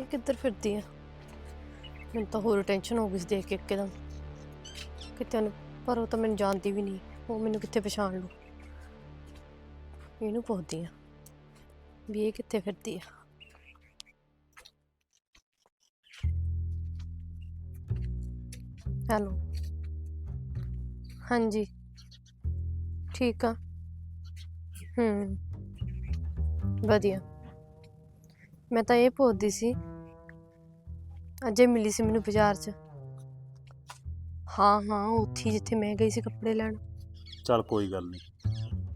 ਇਹ ਕਿੱਧਰ ਫਿਰਦੀ ਆ ਮੈਨੂੰ ਤਾਂ ਹੋਰ ਟੈਨਸ਼ਨ ਹੋ ਗਈ ਸੀ ਦੇਖ ਕੇ ਇੱਕਦਮ ਕਿਤੇ ਉਹਨੂੰ ਪਰ ਉਹ ਤਾਂ ਮੈਨੂੰ ਜਾਣਦੀ ਵੀ ਨਹੀਂ ਉਹ ਮੈਨੂੰ ਕਿੱਥੇ ਪਛਾਣ ਲੂ ਇਹਨੂੰ ਪੁੱਛਦੀ ਆ ਵੀ ਇਹ ਕਿੱਥੇ ਫਿਰਦੀ ਆ ਹੈਲੋ ਹਾਂਜੀ ਠੀਕ ਆ ਹੂੰ ਵਧੀਆ ਮੈਂ ਤਾਂ ਇਹ ਪੁੱਛਦੀ ਸੀ। ਅਜੇ ਮਿਲੀ ਸੀ ਮੈਨੂੰ ਬਾਜ਼ਾਰ 'ਚ। ਹਾਂ ਹਾਂ, ਉੱਥੇ ਹੀ ਜਿੱਥੇ ਮੈਂ ਗਈ ਸੀ ਕੱਪੜੇ ਲੈਣ। ਚੱਲ ਕੋਈ ਗੱਲ ਨਹੀਂ।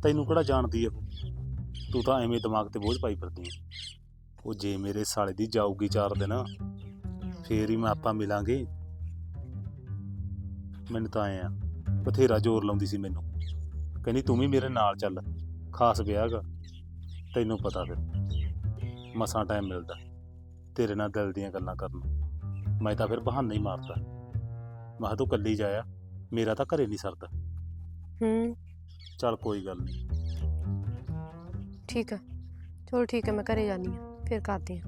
ਤੈਨੂੰ ਕਿਹੜਾ ਜਾਣਦੀ ਆ ਉਹ? ਤੂੰ ਤਾਂ ਐਵੇਂ ਦਿਮਾਗ ਤੇ ਬੋਝ ਪਾਈ ਫਿਰਦੀ ਆ। ਉਹ ਜੇ ਮੇਰੇ ਸਾਲੇ ਦੀ ਜਾਊਗੀ ਚਾਰ ਦਿਨ, ਫੇਰ ਹੀ ਮੈਂ ਆਪਾਂ ਮਿਲਾਂਗੇ। ਮੈਨੂੰ ਤਾਂ ਐ ਆ, ਬਥੇਰਾ ਜ਼ੋਰ ਲਾਉਂਦੀ ਸੀ ਮੈਨੂੰ। ਕਹਿੰਦੀ, ਤੂੰ ਵੀ ਮੇਰੇ ਨਾਲ ਚੱਲ। ਖਾਸ ਵਿਆਹ ਗਾ। ਤੈਨੂੰ ਪਤਾ ਫਿਰ। ਮਸਾਂ ਟਾਈਮ ਮਿਲਦਾ। ਤੇਰੇ ਨਾਲ ਦਿਲ ਦੀਆਂ ਗੱਲਾਂ ਕਰਨ ਮੈਂ ਤਾਂ ਫਿਰ ਬਹਾਨਾ ਹੀ ਮਾਰਦਾ। ਮੈਂ ਕਿਹਾ ਤੂੰ ਕੱਲੀ ਜਾਇਆ ਮੇਰਾ ਤਾਂ ਘਰੇ ਨਹੀਂ ਸਰਦਾ। ਹੂੰ। ਚੱਲ ਕੋਈ ਗੱਲ ਨਹੀਂ। ਠੀਕ ਆ। ਚਲੋ ਠੀਕ ਹੈ ਮੈਂ ਘਰੇ ਜਾਨੀ ਆ ਫਿਰ ਕਰਦੀ ਆ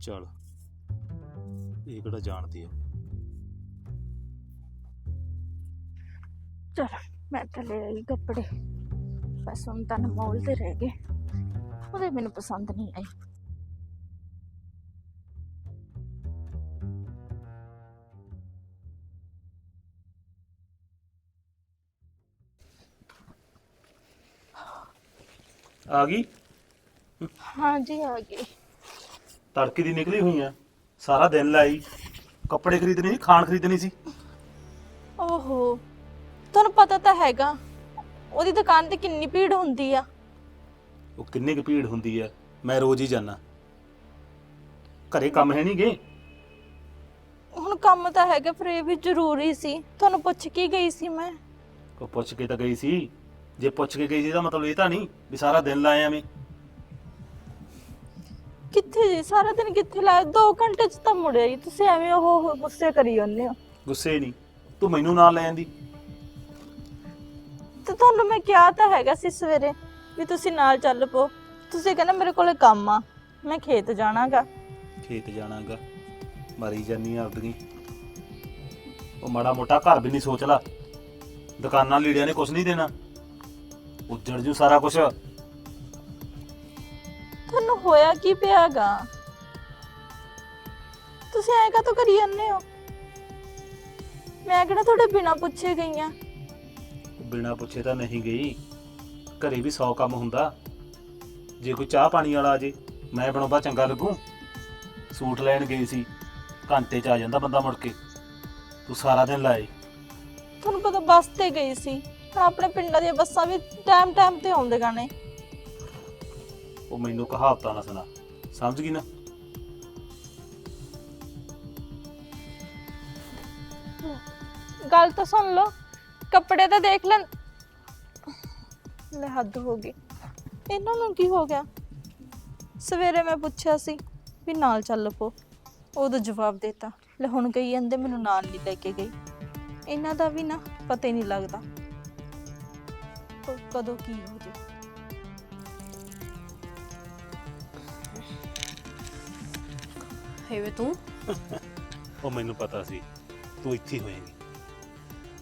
ਚੱਲ। ਇਹ ਕਿਹੜਾ ਜਾਣਦੀ ਆ? ਚਲ। ਮੈਂ ਤਾਂ ਲੈ ਆਈ ਕੱਪੜੇ। ਬਸ ਹੁਣ ਤਾਂ ਮੋਲ ਤੇ ਰਹਿ ਗਏ ਉਹਦੇ ਮੈਨੂੰ ਪਸੰਦ ਨਹੀਂ ਆਏ। ਆ ਗਈ? ਹਾਂਜੀ ਆ ਗਏ ਤੜਕੇ ਦੀ ਨਿਕਲੀ ਹੋਈ ਆ। ਸਾਰਾ ਦਿਨ ਲਾਈ। ਕੱਪੜੇ ਖਰੀਦਣੇ ਸੀ ਖਾਣ ਖਰੀਦਣੀ ਸੀ। ਤਾਂ ਹੈਗਾ। ਉਹਦੀ ਦੁਕਾਨ ਤੇ ਕਿੰਨੀ ਭੀੜ ਹੁੰਦੀ ਆ। ਉਹ ਕਿੰਨੀ ਕੁ ਭੀੜ ਹੁੰਦੀ ਆ ਮੈਂ ਰੋਜ਼ ਹੀ ਜਾਣਾ ਘਰੇ ਕੰਮ ਹੈ ਨਹੀਂ ਗੇ ਹੁਣ ਕੰਮ ਤਾਂ ਹੈਗਾ ਫਿਰ ਇਹ ਵੀ ਜ਼ਰੂਰੀ ਸੀ। ਤੁਹਾਨੂੰ ਪੁੱਛ ਕੇ ਗਈ ਸੀ ਮੈਂ। ਉਹ ਪੁੱਛ ਕੇ ਤਾਂ ਗਈ ਸੀ। ਜੇ ਪੁੱਛ ਕੇ ਗਈ ਸੀ ਤਾਂ ਮਤਲਬ ਇਹ ਤਾਂ ਨਹੀਂ ਵੀ ਸਾਰਾ ਦਿਨ ਲਾਏ ਐਵੇਂ ਕਿੱਥੇ ਜੀ? ਸਾਰਾ ਦਿਨ ਕਿੱਥੇ ਲਾਇਆ? 2 ਘੰਟੇ ਚ ਤਾਂ ਮੁੜਿਆ ਜੀ। ਤੁਸੀਂ ਐਵੇਂ ਉਹ ਗੁੱਸੇ ਕਰੀ ਜਾਂਦੇ ਹੋ। ਗੁੱਸੇ ਨਹੀਂ। ਤੂੰ ਮੈਨੂੰ ਨਾਲ ਲੈ ਜਾਂਦੀ। ਤੇ ਤੁਹਾਨੂੰ ਮੈਂ ਕਿਹਾ ਤਾਂ ਹੈਗਾ ਸੀ ਸਵੇਰੇ ਵੀ ਤੁਸੀਂ ਨਾਲ ਚੱਲ ਪੋ ਤੁਸੀਂ ਕਹਿੰਦੇ ਮੇਰੇ ਕੋਲੇ ਕੰਮ ਆ ਮੈਂ ਖੇਤ ਜਾਣਾਗਾ। ਖੇਤ ਜਾਣਾਗਾ। ਮਰੀ ਜਾਨੀ ਆ ਆਪਣੀ। ਉਹ ਮਾੜਾ ਮੋਟਾ ਘਰ ਵੀ ਨਹੀਂ ਸੋਚ ਲਾ ਦੁਕਾਨਾਂ ਲੀੜਿਆਂ ਨੇ ਕੁਝ ਨਹੀਂ ਦੇਣਾ। ਉੱਜੜ ਜੂ ਸਾਰਾ ਕੁਝ ਤੁਹਾਨੂੰ ਹੋਇਆ ਕੀ ਪਿਆਗਾ? ਤੁਸੀਂ ਐਂ ਕਾਹਤੋਂ ਕਰੀ ਜਾਂਦੇ ਹੋ? ਮੈਂ ਕਿਹੜਾ ਤੁਹਾਡੇ ਬਿਨਾ ਪੁੱਛੇ ਗਈ ਆ? ਬਿਨਾ ਪੁੱਛੇ ਤਾਂ ਨਹੀਂ ਗਈ। ਘਰੇ ਵੀ 100 ਕੰਮ ਹੁੰਦਾ। ਜੇ ਕੋਈ ਚਾਹ ਪਾਣੀ ਵਾਲਾ ਆ ਜੇ ਮੈਂ ਬਣਾਉਂਦਾ ਚੰਗਾ ਲੱਗੂ। ਸੂਟ ਲੈਣ ਗਈ ਸੀ ਘੰਟੇ ਚ ਆ ਜਾਂਦਾ ਬੰਦਾ ਮੁੜ ਕੇ। ਤੂੰ ਸਾਰਾ ਦਿਨ ਲਾਏ। ਤੁਹਾਨੂੰ ਪਤਾ ਬੱਸ ਤੇ ਗਈ ਸੀ? ਹੁਣ ਆਪਣੇ ਪਿੰਡਾਂ ਦੀਆਂ ਬੱਸਾਂ ਵੀ ਟਾਈਮ ਟਾਈਮ ਤੇ ਆਉਂਦੀਆਂ ਨੇ। ਉਹ ਮੈਨੂੰ ਕਹਾਵਤਾਂ ਨਾ ਸੁਣਾ। ਸਮਝ ਗਈ ਨਾ? ਗੱਲ ਤਾਂ ਸੁਣ ਲਓ। ਕੱਪੜੇ ਤਾਂ ਦੇਖ ਲੈ ਲੈ ਹੱਦ ਹੋ ਗਈ। ਇਹਨਾਂ ਨੂੰ ਕੀ ਹੋ ਗਿਆ? ਸਵੇਰੇ ਮੈਂ ਪੁੱਛਿਆ ਸੀ ਵੀ ਨਾਲ ਚੱਲ ਪੋ। ਉਹਦਾ ਜਵਾਬ ਦਿੱਤਾ। ਲੈ ਹੁਣ ਕਹੀ ਜਾਂਦੇ ਮੈਨੂੰ ਨਾਲ ਨਹੀਂ ਲੈ ਕੇ ਗਈ। ਇਹਨਾਂ ਦਾ ਵੀ ਨਾ ਪਤਾ ਹੀ ਨਹੀਂ ਲੱਗਦਾ। ਕ- ਕਦੋਂ ਕੀ ਹੋ ਜੇ। ਹੇਵੇ ਤੂੰ? ਉਹ ਮੈਨੂੰ ਪਤਾ ਸੀ। ਤੂੰ ਇੱਥੇ ਹੀ ਹੋਏਂਗੀ।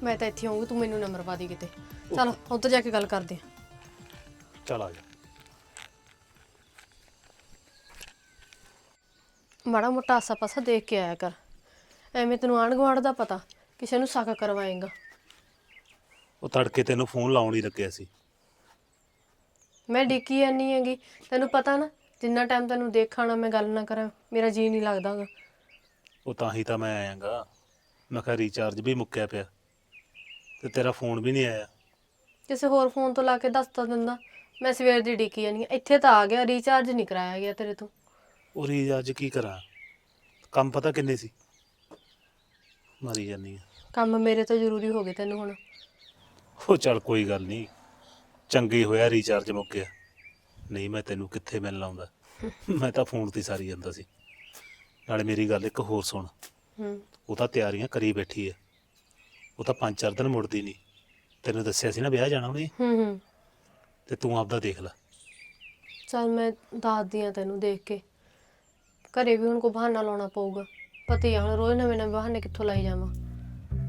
ਮੈਂ ਤਾਂ ਇੱਥੇ ਆਉਂਗੀ ਤੂੰ ਮੈਨੂੰ ਨੰਬਰ ਪਾ ਦੇ ਕਿਤੇ। ਚਲ ਉੱਧਰ ਜਾ ਕੇ ਗੱਲ ਕਰਦੇ ਆ। ਚੱਲ ਆ ਜਾ। ਮਾੜਾ ਮੋਟਾ ਆਸਾ ਪਾਸਾ ਦੇਖ ਕੇ ਆਇਆ ਕਰ। ਐਵੇਂ ਤੈਨੂੰ ਆਂਢ ਗੁਆਂਢ ਦਾ ਪਤਾ ਕਿਸੇ ਨੂੰ ਸਾਕਾ ਕਰਵਾਏਗਾ। ਉਹ ਤੜਕੇ ਤੈਨੂੰ ਫੋਨ ਲਾਉਣ ਹੀ ਲੱਗਿਆ ਸੀ। ਮੈਂ ਡਿੱਕੀ ਜਾਨੀ ਹੈਗੀ ਤੈਨੂੰ ਪਤਾ ਨਾ ਜਿੰਨਾ ਟਾਈਮ ਤੈਨੂੰ ਦੇਖਾਣਾ ਮੈਂ ਗੱਲ ਨਾ ਕਰਾਂ ਮੇਰਾ ਜੀ ਨਹੀਂ ਲੱਗਦਾਗਾ। ਉਹ ਤਾਂ ਹੀ ਤਾਂ ਮੈਂ ਆਇਆਗਾ। ਮੈਂ ਕਿਹਾ ਰੀਚਾਰਜ ਵੀ ਮੁੱਕਿਆ ਪਿਆ। ਤੇ ਤੇਰਾ ਫੋਨ ਵੀ ਨਹੀਂ ਆਇਆ। ਕਿਸੇ ਹੋਰ ਫੋਨ ਤੋਂ ਲਾ ਕੇ ਦੱਸ ਤਾਂ ਦਿੰਦਾ। ਮੈਂ ਸਵੇਰ ਦੀ ਡਿੱਕੀ ਜਾਨੀ ਹਾਂ ਇੱਥੇ ਤਾਂ ਆ ਗਿਆ ਰੀਚਾਰਜ ਨਹੀਂ ਕਰਾਇਆ ਗਿਆ ਤੇਰੇ ਤੋਂ। ਉਹ ਰੀਚਾਰਜ ਕੀ ਕਰਾਂ? ਕੰਮ ਪਤਾ ਕਿੰਨੇ ਸੀ? ਮਰੀ ਜਾਨੀ ਆ। ਕੰਮ ਮੇਰੇ ਤੋਂ ਜ਼ਰੂਰੀ ਹੋ ਗਏ ਤੈਨੂੰ ਹੁਣ। ਉਹ ਚੱਲ ਕੋਈ ਗੱਲ ਨਹੀਂ। ਚੰਗੀ ਹੋਇਆ ਰੀਚਾਰਜ ਮੁੱਕ ਗਿਆ ਨਹੀਂ ਮੈਂ ਤੈਨੂੰ ਕਿੱਥੇ ਮਿਲਣ ਆਉਂਦਾ। ਮੈਂ ਤਾਂ ਫੋਨ ਤੇ ਹੀ ਸਾਰੀ ਜਾਂਦਾ ਸੀ। ਨਾਲੇ ਮੇਰੀ ਗੱਲ ਇੱਕ ਹੋਰ ਸੁਣ। ਹੂੰ। ਉਹ ਤਾਂ ਤਿਆਰੀਆਂ ਕਰੀ ਬੈਠੀ ਐ ਉਹ ਤਾਂ ਪੰਜ ਚਾਰ ਦਿਨ ਮੁੜਦੀ ਨਹੀਂ। ਤੈਨੂੰ ਦੱਸਿਆ ਸੀ ਨਾ ਵਿਆਹ ਜਾਣਾ ਉਹਨੇ? ਹੂੰ ਹੂੰ। ਤੇ ਤੂੰ ਆਪਦਾ ਦੇਖ ਲੈ। ਚੱਲ ਮੈਂ ਦੱਸਦੀ ਆ ਤੈਨੂੰ ਦੇਖ ਕੇ। ਘਰੇ ਵੀ ਹੁਣ ਕੋ ਬਹਾਨਾ ਲਾਉਣਾ ਪਊਗਾ। ਪਤਾ ਹੀ ਆ ਹੁਣ ਰੋਜ਼ ਨਵੇਂ ਨਵੇਂ ਬਹਾਨੇ ਕਿੱਥੋਂ ਲਾਈ ਜਾਵਾਂ।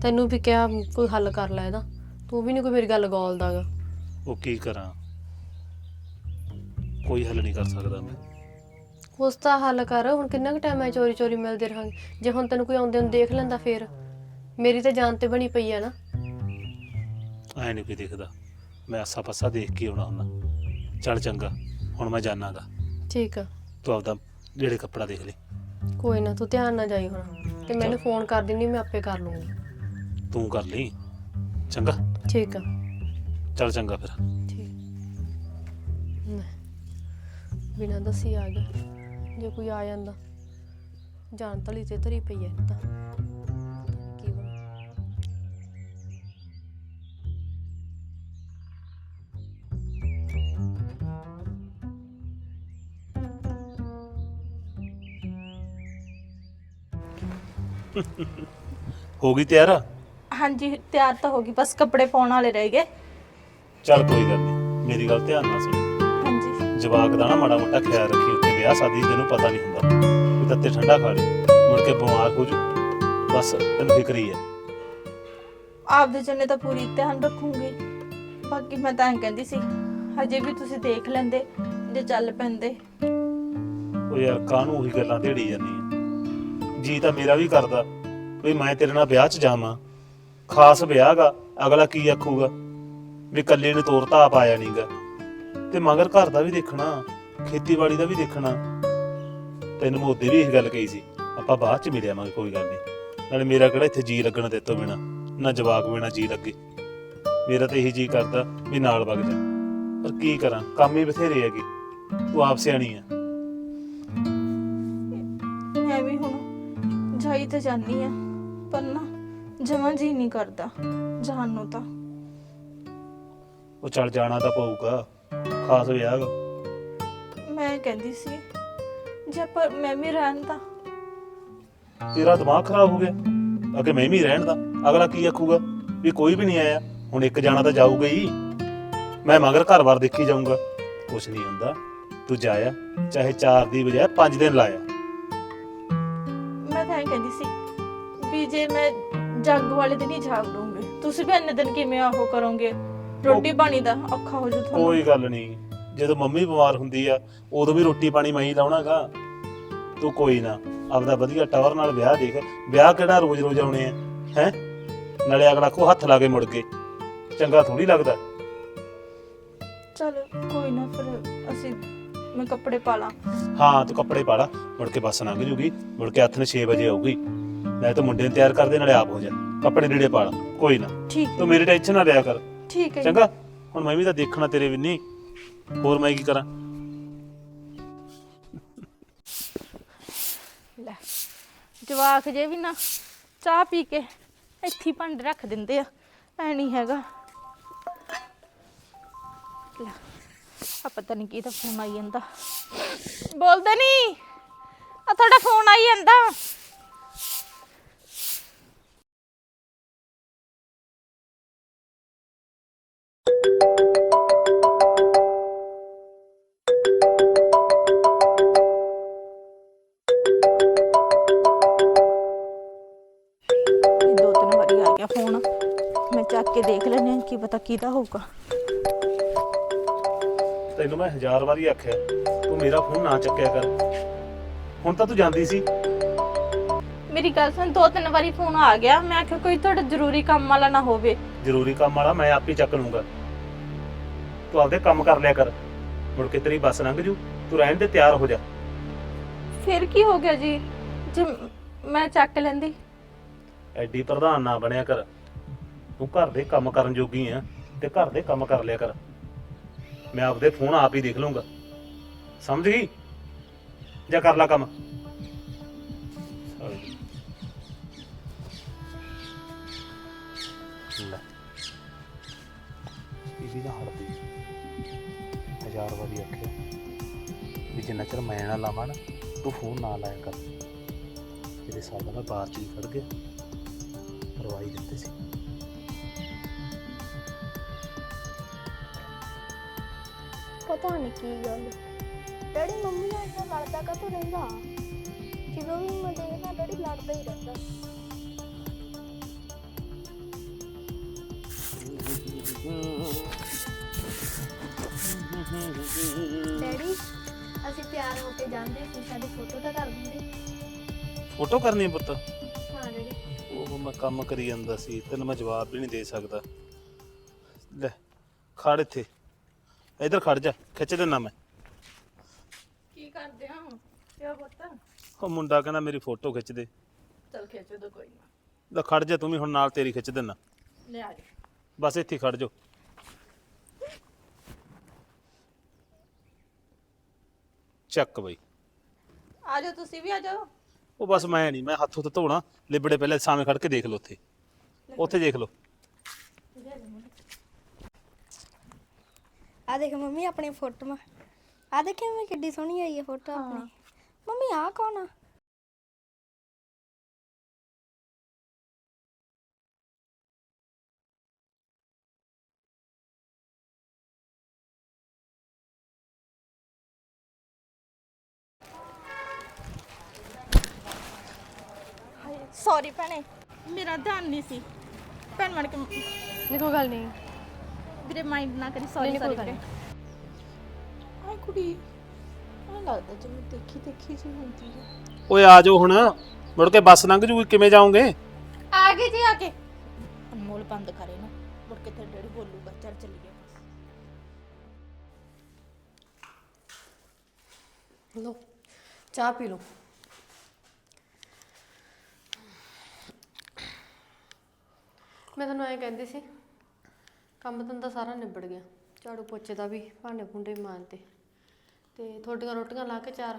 ਤੈਨੂੰ ਵੀ ਕਿਹਾ ਕੋਈ ਹੱਲ ਕਰ ਲੈ ਇਹਦਾ। ਤੂੰ ਵੀ ਨਹੀਂ ਕੋਈ ਮੇਰੀ ਗੱਲ ਗੋਲਦਾਗਾ। ਉਹ ਕੀ ਕਰਾਂ? ਕੋਈ ਹੱਲ ਨਹੀਂ ਕਰ ਸਕਦਾ ਮੈਂ। ਉਸ ਦਾ ਹੱਲ ਕਰ। ਹੁਣ ਕਿੰਨਾ ਕੁ ਟਾਈਮ ਐ ਚੋਰੀ ਚੋਰੀ ਮਿਲਦੇ ਰਹਾਂਗੇ। ਜੇ ਹੁਣ ਤੈਨੂੰ ਕੋਈ ਆਉਂਦੇ ਨੂੰ ਦੇਖ ਲੈਂਦਾ ਫੇਰ। ਮੇਰੀ ਤਾਂ ਜਾਨ ਤੇ ਬਣੀ ਪਈ ਆ ਨਾ। ਐ ਨਹੀਂ ਕੋਈ ਦੇਖਦਾ। ਮੈਂ ਆਸਾ ਪਾਸਾ ਦੇਖ ਕੇ ਆਉਣਾ ਹੁੰਦਾ। ਚੱਲ ਚੰਗਾ ਹੁਣ ਮੈਂ ਜਾਣਾਗਾ। ਠੀਕ ਆ। ਤੂੰ ਆਪਦਾ ਜਿਹੜੇ ਕੱਪੜਾ ਦੇਖ ਲੈ। ਕੋਈ ਨਾ ਤੂੰ ਧਿਆਨ ਨਾਲ ਜਾਈ ਹੁਣ। ਤੇ ਮੈਨੂੰ ਫੋਨ ਕਰ ਦਿੰਦੀ ਮੈਂ ਆਪੇ ਕਰ ਲੂੰਗੀ। ਤੂੰ ਕਰ ਲਈ। ਚੰਗਾ। ਠੀਕ ਆ। ਚੱਲ ਚੰਗਾ ਫਿਰ। ਠੀਕ। ਬਿਨਾਂ ਦੱਸੀ ਆ ਗਿਆ ਜੇ ਕੋਈ ਆ ਜਾਂਦਾ ਜਾਨ ਤਲੀ ਤੇ ਧਰੀ ਪਈ ਐ ਤਾਂ। ਹੋ ਗਈ ਤਿਆਰ? ਹਾਂਜੀ ਤਿਆਰ ਤਾਂ ਹੋ ਗਈ ਬਸ ਕੱਪੜੇ ਪਾਉਣ ਵਾਲੇ ਰਹਿ ਗਏ। ਚੱਲ ਕੋਈ ਗੱਲ ਨਹੀਂ ਮੇਰੀ ਗੱਲ ਧਿਆਨ ਨਾਲ ਸੁਣ। ਹਾਂਜੀ। ਜਵਾਕ ਦਾ ਨਾ ਮਾੜਾ ਮੋਟਾ ਖਿਆਲ ਰੱਖੀ ਉੱਥੇ ਵਿਆਹ ਸ਼ਾਦੀ ਤੈਨੂੰ ਪਤਾ ਨਹੀਂ ਹੁੰਦਾ। ਕੋਈ ਤੱਤੇ ਠੰਡਾ ਖਾ ਲੇ ਮੁੜ ਕੇ ਬਿਮਾਰ ਹੋ ਜੂ ਬਸ ਤੈਨੂੰ ਫਿਕਰ ਹੀ ਹੈ। ਆਪਦੇ ਜਨੇ ਤਾਂ ਪੂਰੀ ਧਿਆਨ ਰੱਖੂੰਗੀ। ਬਾਕੀ ਮੈਂ ਤਾਂ ਐਂ ਕਹਿੰਦੀ ਸੀ ਹਜੇ ਵੀ ਤੁਸੀਂ ਦੇਖ ਲੈਂਦੇ ਜੇ ਚੱਲ ਪੈਂਦੇ। ਉਹ ਯਾਰ ਕਾਹਨੂੰ ਉਹੀ ਗੱਲਾਂ ਢੇੜੀ ਜਾਂਦੀਆਂ ਜੀ ਤਾਂ ਮੇਰਾ ਵੀ ਕਰਦਾ, ਵੀ ਮੈਂ ਤੇਰੇ ਨਾਲ ਵਿਆਹ 'ਚ ਜਾਵਾਂ। ਖਾਸ ਵਿਆਹ ਗਾ, ਅਗਲਾ ਕੀ ਆਖੂਗਾ? ਵੀ ਕੱਲੇ ਨੂੰ ਤੋਰਤਾ, ਆਪ ਆਇਆ ਨਹੀਂਗਾ ਤੇ ਮਗਰ ਘਰ ਦਾ ਵੀ ਦੇਖਣਾ, ਖੇਤੀਬਾੜੀ ਦਾ ਵੀ ਦੇਖਣਾ। ਤੈਨੂੰ ਮੈਂ ਵੀ ਇਹ ਗੱਲ ਕਹੀ ਸੀ, ਆਪਾਂ ਬਾਅਦ 'ਚ ਮਿਲਿਆਵਾਂਗੇ ਕੋਈ ਗੱਲ ਨਹੀਂ। ਨਾਲੇ ਮੇਰਾ ਕਿਹੜਾ ਇੱਥੇ ਜੀ ਲੱਗਣ ਦੇ ਤੋਂ ਬਿਨਾ, ਨਾ ਜਵਾਕ ਬਿਨਾ ਜੀ ਲੱਗੇ। ਮੇਰਾ ਤਾਂ ਇਹੀ ਜੀ ਕਰਦਾ, ਵੀ ਨਾਲ ਵਗ ਜਾ। ਪਰ ਕੀ ਕਰਾਂ, ਕੰਮ ਹੀ ਬਥੇਰੇ ਹੈਗੇ, ਤੂੰ ਆਪ ਸਿਆਣੀ ਆ। ਤਾਂ ਜਾਨੀ ਆ ਪਰ ਨਾ ਜਮਾਂ ਜੀ ਨਹੀਂ ਕਰਦਾ ਜਾਣ ਨੂੰ ਤਾਂ। ਉਹ ਚੱਲ ਜਾਣਾ ਤਾਂ ਪਊਗਾ ਖਾਸ ਵਿਆਹ ਗਾ। ਮੈਂ ਕਹਿੰਦੀ ਸੀ ਜੇ ਪਰ ਮੈਂ ਵੀ ਰਹਿਣ ਤਾਂ। ਤੇਰਾ ਦਿਮਾਗ ਖਰਾਬ ਹੋ ਗਿਆ ਅਗੇ ਮੈਂ ਵੀ ਰਹਿਣ ਦਾ ਅਗਲਾ ਕੀ ਆਖੂਗਾ? ਵੀ ਕੋਈ ਵੀ ਨਹੀਂ ਆਇਆ ਹੁਣ ਇੱਕ ਜਾਣਾ ਤਾਂ ਜਾਊਗਾ ਹੀ। ਮੈਂ ਮਗਰ ਘਰ-ਬਾਰ ਦੇਖੀ ਜਾਊਂਗਾ ਕੁਛ ਨਹੀਂ ਹੁੰਦਾ ਤੂੰ ਜਾਇਆ ਚਾਹੇ 4 ਦੀ ਬਜਾਏ 5 ਦਿਨ ਲਾਇਆ। ਜੱਗ ਵਾਲੇ ਦਿਨ ਹੀ ਜਾਗ ਲੂੰਗੀ ਤੁਸੀਂ ਵੀ ਇੰਨੇ ਦਿਨ ਕਿਵੇਂ ਆਹੋ ਕਰੋਗੇ? ਰੋਟੀ ਪਾਣੀ ਦਾ ਔਖਾ ਹੋ ਜੂ ਤੁਹਾਨੂੰ। ਕੋਈ ਗੱਲ ਨਹੀਂ। ਜਦੋਂ ਮੰਮੀ ਬਿਮਾਰ ਹੁੰਦੀ ਆ ਉਦੋਂ ਵੀ ਰੋਟੀ ਪਾਣੀ ਮੈਂ ਹੀ ਲਾਉਣਾਗਾ। ਤੂੰ ਕੋਈ ਨਾ ਆਪਦਾ ਵਧੀਆ ਟਵਰ ਨਾਲ ਵਿਆਹ ਦੇਖ। ਵਿਆਹ ਕਿਹੜਾ ਰੋਜ਼-ਰੋਜ਼ ਆਉਣੇ ਆ ਹੈ? ਨਾਲੇ ਅਗਲਾ ਕੋ ਹੱਥ ਲਾ ਕੇ ਮੁੜ ਕੇ। ਚੰਗਾ ਥੋੜੀ ਲੱਗਦਾ। ਚਲ ਕੋਈ ਨਾ ਫਿਰ ਅਸੀਂ ਮੈਂ ਕੱਪੜੇ ਪਾ ਲਾਂ। ਹਾਂ ਤੂੰ ਕੱਪੜੇ ਪਾ ਲਾ। ਮੁੜ ਕੇ ਬੱਸ ਲੰਘ ਜੂਗੀ। ਮੁੜ ਕੇ ਹੱਥ ਨੇ 6 ਵਜੇ ਆਊਗੀ। ਮੈਂ ਤਾਂ ਮੁੰਡੇ ਨੂੰ ਤਿਆਰ ਕਰ ਦੇ ਨਾਲੇ ਆਪ ਹੋ ਜਾ। ਕੱਪੜੇ ਲੀੜੇ ਪਾ ਲਾ। ਕੋਈ ਨਾ। ਠੀਕ ਤੂੰ ਮੇਰੀ ਟੈਨਸ਼ਨ ਨਾ ਲਿਆ ਕਰ। ਠੀਕ ਹੈ ਜੀ। ਚੰਗਾ? ਹੁਣ ਮੈਂ ਵੀ ਤਾਂ ਦੇਖਣਾ ਤੇਰੇ ਵੀ ਨਹੀਂ। ਹੋਰ ਮੈਂ ਕੀ ਕਰਾਂ? ਲੈ ਜਵਾਕ ਜੇ ਵੀ ਨਾ ਚਾਹ ਪੀ ਕੇ ਇੱਥੇ ਹੀ ਭਾਂਡੇ ਰੱਖ ਦਿੰਦੇ ਆ। ਐ ਨਹੀਂ ਹੈਗਾ। ਲੈ ਆ ਪਤਾ ਨਹੀਂ ਕਿਹਦਾ ਫੋਨ ਆਈ ਜਾਂਦਾ। ਬੋਲਦੇ ਨਹੀਂ ਆ ਤੁਹਾਡਾ ਫੋਨ ਆਈ ਜਾਂਦਾ। ਦੋ ਤਿੰਨ ਵਾਰੀ ਆ ਗਿਆ ਫੋਨ। ਮੈਂ ਚੱਕ ਕੇ ਦੇਖ ਲੈਂਦੀ ਹਾਂ ਕੀ ਪਤਾ ਕਿਹਦਾ ਹੋਊਗਾ। ਤੈਨੂੰ ਮੈਂ ਹਜ਼ਾਰ ਵਾਰੀ ਆਖਿਆ ਤੂੰ ਮੇਰਾ ਫੋਨ ਨਾ ਚੱਕਿਆ ਕਰ। ਹੁਣ ਤਾਂ ਤੂੰ ਜਾਂਦੀ ਸੀ। ਮੇਰੀ ਗੱਲ ਸੁਣ ਦੋ ਤਿੰਨ ਵਾਰੀ ਫੋਨ ਆ ਗਿਆ। ਮੈਂ ਆਖਿਆ ਕੋਈ ਤੁਹਾਡਾ ਜ਼ਰੂਰੀ ਕੰਮ ਵਾਲਾ ਨਾ ਹੋਵੇ। ਜ਼ਰੂਰੀ ਕੰਮ ਵਾਲਾ ਮੈਂ ਆਪੇ ਚੱਕ ਲੂੰਗਾ। ਤੂੰ ਆਪਦੇ ਕੰਮ ਕਰ ਲਿਆ ਕਰ। ਮੁੜ ਕੇ ਤੇਰੀ ਬੱਸ ਲੰਘ ਜੂ ਤੂੰ ਰਹਿਣ ਦੇ ਤਿਆਰ ਹੋ ਜਾ। ਫਿਰ ਕੀ ਹੋ ਗਿਆ ਜੀ? ਜੇ ਮੈਂ ਚੱਕ ਲੈਂਦੀ। ਐਡੀ ਪ੍ਰਧਾਨ ਨਾ ਬਣਿਆ ਕਰ। ਤੂੰ ਘਰ ਦੇ ਕੰਮ ਕਰਨ ਜੋਗੀ ਆ ਤੇ ਘਰ ਦੇ ਕੰਮ ਕਰ ਲਿਆ ਕਰ। ਮੈਂ ਆਪਦੇ ਫੋਨ ਆਪ ਹੀ ਦੇਖ ਲੂੰਗਾ ਸਮਝ ਗਈ? ਜਾਂ ਕਰ ਲਾ ਕੰਮ। ਲੈ। ਇਹ ਵੀ ਨਾ ਹਜ਼ਾਰ ਵਾਰੀ ਆਖਿਆ ਵੀ ਜਿੰਨਾ ਚਿਰ ਮੈਂ ਨਾ ਲਾਵਾਂ ਨਾ ਤੂੰ ਫੋਨ ਨਾ ਲਾਇਆ ਕਰ। ਸਾਲ ਦਾ ਮੈਂ ਬਾਹਰ ਚ ਹੀ ਖੜ ਗਿਆ। ਰਵਾਈ ਦਿੱਤੇ ਸੀ। ਪਤਾ ਨਹੀਂ ਕੀ ਗੱਲ। ਡੈਡੀ ਮੰਮੀ ਨਾਲ ਇੰਨਾ ਲੜਦਾ ਕਦੋਂ ਰਹਿੰਦਾ? ਜਦੋਂ ਵੀ ਮੈਂ ਦੇਖਦਾ ਡੈਡੀ ਲੜਦਾ ਹੀ ਰਹਿੰਦਾ। ਡੈਡੀ ਅਸੀਂ ਤਿਆਰ ਹੋ ਕੇ ਜਾਂਦੇ ਸੀ ਸਾਡੀ ਫੋਟੋ ਤਾਂ ਕਰ ਦਿੰਦੇ ਫੋਟੋ ਕਰਨੀ ਹੈ ਪੁੱਤ? ਹਾਂ ਡੈਡੀ। ਉਹ ਮੈਂ ਕੰਮ ਕਰੀ ਜਾਂਦਾ ਸੀ ਤੈਨੂੰ ਮੈਂ ਜਵਾਬ ਵੀ ਨਹੀਂ ਦੇ ਸਕਦਾ। ਲੈ ਖੜ ਇੱਥੇ। ਇੱਧਰ ਖੜ ਜਾ ਖਿੱਚ ਦੇਣਾ ਮੈਂ। ਕੀ ਕਰਦੇ ਆ ਕਿਆ ਪੁੱਤ? ਉਹ ਮੁੰਡਾ ਕਹਿੰਦਾ ਮੇਰੀ ਫੋਟੋ ਖਿੱਚ ਦੇ। ਚਲ ਖੇਚੋ ਦੋ ਕੋਈ ਨਾ। ਲੈ ਖੜ ਜਾ ਤੂੰ ਵੀ ਹੁਣ ਨਾਲ ਤੇਰੀ ਖਿੱਚ ਦੇਣਾ ਲੈ ਆ ਜਾ। ਬਸ ਇੱਥੇ ਹੀ ਖੜ ਜਾ ਚੱਕ ਬਈ। ਆ ਜਾਓ ਤੁਸੀਂ ਵੀ ਆ ਜਾਓ ਉਹ ਬਸ ਮੈਂ ਨਹੀਂ ਮੈਂ ਹੱਥ ਹੁੱਥ ਧੋਣਾ। ਲਿਬੜੇ ਪਹਿਲੇ ਸਾਹਮਣੇ ਖੜ ਕੇ ਦੇਖ ਲਓ ਉੱਥੇ। ਉੱਥੇ ਦੇਖ ਲਓ। ਆ ਦੇਖ ਮੰਮੀ ਆਪਣੀ ਫੋਟੋ ਆ ਦੇਖ ਮੈਂ ਕਿੱਡੀ ਸੋਹਣੀ ਆਈ ਹੈ ਫੋਟੋ ਆਪਣੀ। ਮੰਮੀ ਆ ਕੌਣ ਆ? ਸੌਰੀ ਭੈਣੇ। ਮੇਰਾ ਧਿਆਨ ਨਹੀਂ ਸੀ। ਭੈਣ ਬਣ ਕੇ ਨਹੀਂ ਕੋਈ ਗੱਲ ਨਹੀਂ। ਵੀਰੇ ਮਾਈਂਡ ਨਾ ਕਰੀ ਸੌਰੀ ਨਹੀਂ, ਸੌਰੀ ਵੀਰੇ ਆਏ ਕੁੜੀ ਆ ਲੱਗਦਾ ਜਿਵੇਂ ਦੇਖੀ ਦੇਖੀ ਜੀ ਹੁੰਦੀ ਹੈ ਓਏ ਆ ਜਾਓ ਹੁਣ। ਮੁੜ ਕੇ ਬੱਸ ਲੰਘ ਜੂਗੀ ਕਿਵੇਂ ਜਾਓਗੇ? ਆ ਗਏ ਜੀ ਆ ਕੇ। ਅਨਮੋਲ ਬੰਦ ਕਰੇ ਨਾ ਮੁੜ ਕੇ ਤੇ ਡੈਡੀ ਬੋਲੂਗਾ ਚੱਲ ਚੱਲੀਏ ਲੋ ਚਾਹ ਪੀ ਲਓ। ਮੈਂ ਤੁਹਾਨੂੰ ਐਂ ਕਹਿੰਦੀ ਸੀ ਕੰਮ ਧੰਦਾ ਸਾਰਾ ਨਿਬੜ ਗਿਆ। ਝਾੜੂ ਪੋਚੇ ਦਾ ਵੀ ਭਾਂਡੇ ਭੁੰਡੇ ਵੀ ਮਾਂਜਤੇ। ਤੇ ਤੁਹਾਡੀਆਂ ਰੋਟੀਆਂ ਲਾ ਕੇ ਚਾਰ